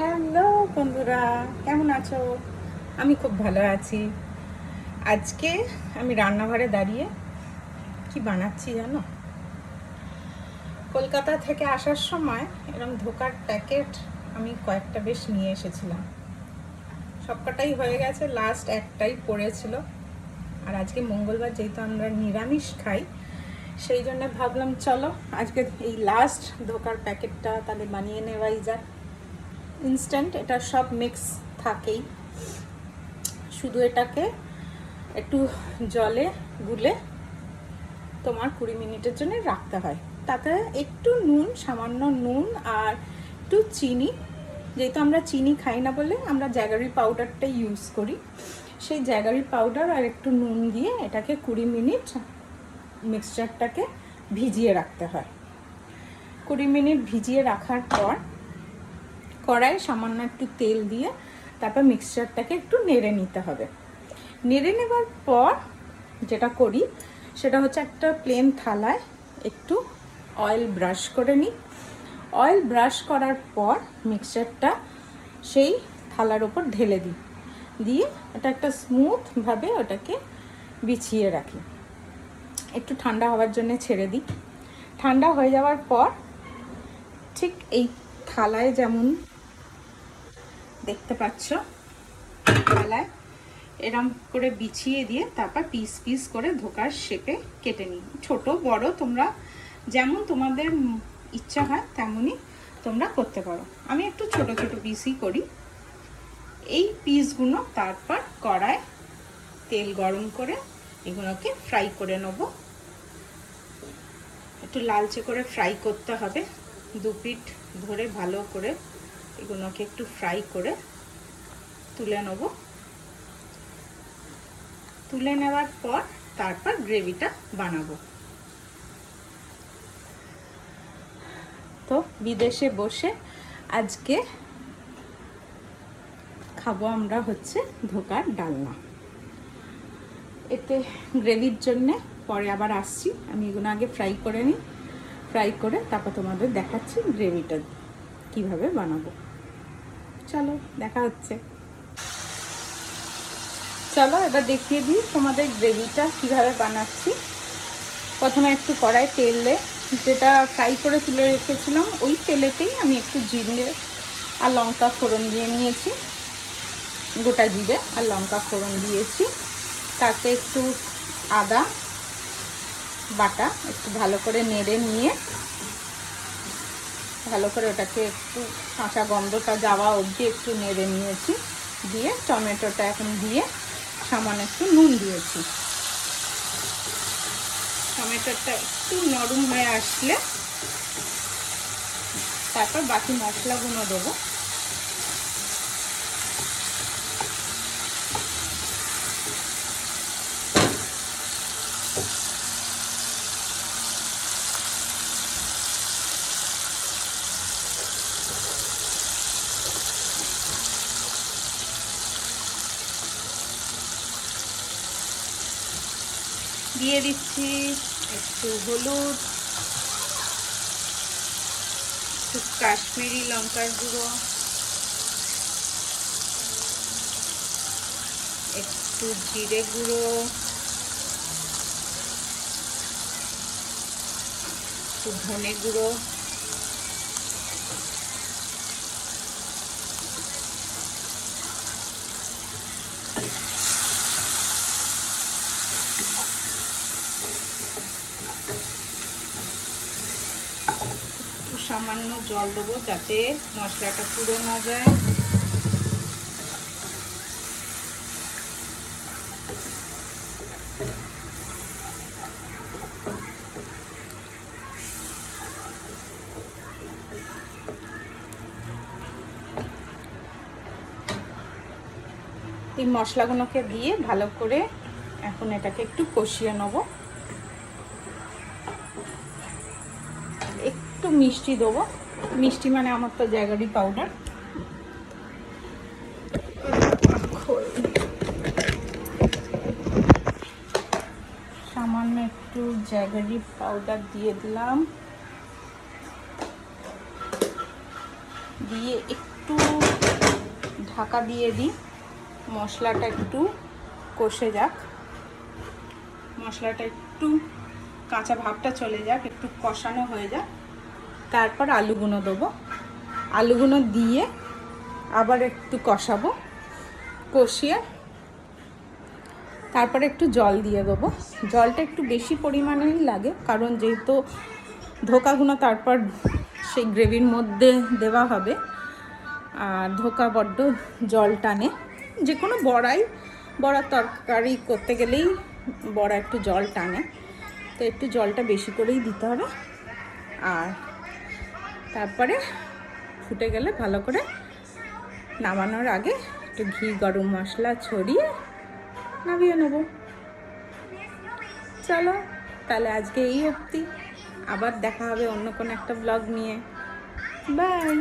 Hello বন্ধুরা, কেমন আছো? আমি খুব ভালো আছি। আজকে আমি রান্নাঘরে দাঁড়িয়ে কি বানাচ্ছি জানো? কলকাতা থেকে আসার সময় এরকম ধোকার প্যাকেট আমি কয়েকটা বেশ নিয়ে এসেছিলাম। সবকটাই হয়ে গেছে লাস্ট একটাই পড়েছিল। আর আজকে মঙ্গলবার যেহেতু আমরা নিরামিষ খাই, সেই জন্য ভাবলাম চলো আজকে এই লাস্ট ধোকার প্যাকেটটা তাহলে বানিয়ে নেওয়াই যাক। ইনস্ট্যান্ট এটা সব মিক্স থাকেই। শুধু এটাকে একটু জলে গুলে তোমার কুড়ি মিনিটের জন্য রাখতে হয়। তাতে একটু নুন, সামান্য নুন আর একটু চিনি, যেহেতু আমরা চিনি খাই না বলে আমরা জ্যাগারি পাউডারটা ইউজ করি। সেই জ্যাগারি পাউডার আর একটু নুন দিয়ে এটাকে কুড়ি মিনিট মিক্সচারটাকে ভিজিয়ে রাখতে হয়। কুড়ি মিনিট ভিজিয়ে রাখার পর কড়াই সামান্য একটু তেল দিয়ে তারপর মিক্সচারটাকে একটু নেড়ে নিতে হবে। নেড়ে নেবার পর যেটা করি, সেটা হচ্ছে একটা প্লেন থালায় একটু অয়েল ব্রাশ করে নিই। অয়েল ব্রাশ করার পর মিক্সচারটা সেই থালার ওপর ঢেলে দিই। দিয়ে এটা একটা স্মুথভাবে ওটাকে বিছিয়ে রাখি। একটু ঠান্ডা হওয়ার জন্য ছেড়ে দিই। ঠান্ডা হয়ে যাওয়ার পর ঠিক এই থালায় যেমন দেখতে পাচ্ছ? থালায় এরম করে বিছিয়ে দিয়ে তারপর পিস পিস করে ধোকার শেপে কেটে নিই। ছোট, বড় তোমরা যেমন তোমাদের ইচ্ছা হয় তেমনই তোমরা করতে পারো। আমি একটু ছোট ছোট পিসই করি। এই পিসগুলো তারপর কড়ায় তেল গরম করে এগুলোকে ফ্রাই করে নেব। একটু লালচে করে ফ্রাই করতে হবে। দু পিঠ ধরে ভালো করে এগুলোকে একটু ফ্রাই করে তুলে নেব। তুলে নেওয়ার পর তারপর গ্রেভিটা বানাবো। তো বিদেশে বসে আজকে খাব আমরা হচ্ছে ধোকার ডালনা। এতে গ্রেভির জন্যে পরে আবার আসছি। আমি এগুলো আগে ফ্রাই করে নিই। ফ্রাই করে তারপর তোমাদের দেখাচ্ছি গ্রেভিটা কীভাবে বানাবো? চলো, দেখা হচ্ছে। চলো, এবার দেখিয়ে দিই তোমাদের গ্রেভিটা কীভাবে বানাচ্ছি। প্রথমে একটু কড়াই তেলে যেটা ফ্রাই করে তুলে রেখেছিলাম, ওই তেলেতেই আমি একটু জিরে আর লঙ্কা ফোড়ন দিয়ে নিয়েছি। গোটা জিরে আর লঙ্কা ফোড়ন দিয়েছি। তাতে একটু আদা বাটা একটু ভালো করে নেড়ে নিয়ে ভালো করে ওটাকে একটু কাঁচা গন্ধটা যাওয়া অবধি একটু নেড়ে নিয়েছি। দিয়ে টমেটোটা এখন দিয়ে সামান্য একটু নুন দিয়েছি। টমেটোটা একটু নরম হয়ে আসলে তারপর বাকি মশলাগুলো দেবো। দিয়ে দিচ্ছি একটু হলুদ একটু কাশ্মীরি লঙ্কার গুঁড়ো একটু জিরে গুঁড়ো একটু ধনে গুঁড়ো। সামান্য জল দেবো যাতে মশলাটা পুড়ে না যায়। এই মশলাগুলোকে দিয়ে ভালো করে এখন এটাকে একটু কষিয়ে নেব। একটু মিষ্টি দেবো। মিষ্টি মানে আমার তো জ্যাগারি পাউডার সামান্য একটু জ্যাগারি পাউডার দিয়ে দিলাম। দিয়ে একটু একটু ঢাকা দিয়ে দিই। মশলাটা একটু কষে যাক। মশলাটা একটু কাঁচা ভাবটা চলে যাক, একটু কষানো হয়ে যাক। তারপর আলুগুলো দেবো। আলুগুলো দিয়ে আবার একটু কষাবো, কষিয়ে তারপরে একটু জল দিয়ে দেবো। জলটা একটু বেশি পরিমাণেই লাগে, কারণ যেহেতু ধোকাগুলো তারপর সেই গ্রেভির মধ্যে দেওয়া হবে, আর ধোকা বড্ড জল টানে। যে কোনো বড়াই, বড়ার তরকারি করতে গেলেই বড়া একটু জল টানে, তো একটু জলটা বেশি করেই দিতে হবে। আর তারপরে ফুটে গেলে ভালো করে নামানোর আগে একটু ঘি, গরম মশলা ছড়িয়ে নামিয়ে নেব। চলো, তাহলে আজকে এই অবধি। আবার দেখা হবে অন্য কোনো একটা ব্লগ নিয়ে। বাই